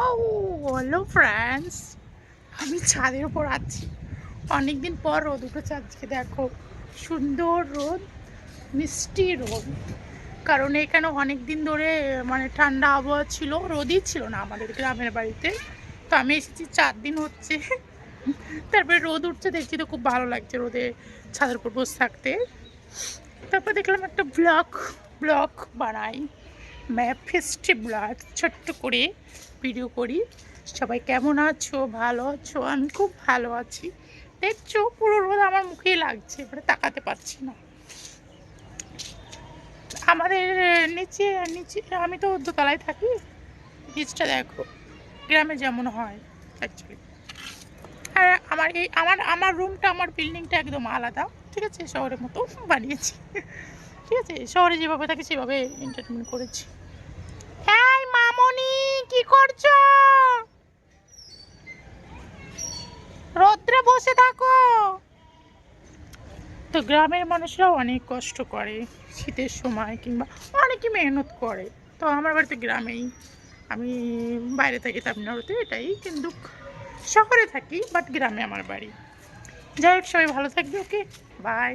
ও hello friends আমি ছাদের উপর আছি। অনেকদিন পর রোদ উঠেছে আজকে, দেখো। সুন্দর রোদ, মিষ্টি রোদ। কারণ এখানে অনেক দিন ধরে মানে ঠান্ডা আবহাওয়া ছিল, রোদই ছিল না আমাদের গ্রামের বাড়িতে। তো আমি এসেছি, চার দিন হচ্ছে। তারপরে রোদ উঠছে, দেখছি তো খুব ভালো লাগছে রোদে ছাদের উপর বসে থাকতে। তারপর দেখলাম একটা ব্লক ব্লক বানাই। ম্যাপ ফেস্টি ব্লগ ছোট্ট করে ভিডিও করি। সবাই কেমন আছো? ভালো আছো? আমি খুব ভালো আছি। দেখছ, পুরো রোদ আমার মুখেই লাগছে, এবারে তাকাতে পারছি না। আমাদের নিচে নিচে, আমি তো দোতলায় থাকি। নিচটা দেখো, গ্রামে যেমন হয় অ্যাকচুয়ালি আর আমার এই, আমার আমার রুমটা আমার বিল্ডিংটা একদম আলাদা, ঠিক আছে? শহরের মতো বানিয়েছি। ঠিক আছে? শহরে যেভাবে থাকে, সেভাবে এন্টারটেনমেন্ট করেছি। করছ রোদ্রে বসে থাকো। তো গ্রামের মানুষরাও অনেক কষ্ট করে শীতের সময় কিংবা অনেকই মেহনত করে। তো আমার বাড়িতে গ্রামেই। আমি বাইরে থাকি তামিলনাড়ুতে, এটাই। কিন্তু শহরে থাকি বাট গ্রামে আমার বাড়ি। যাই হোক, সবাই ভালো থাকবে ওকে বাই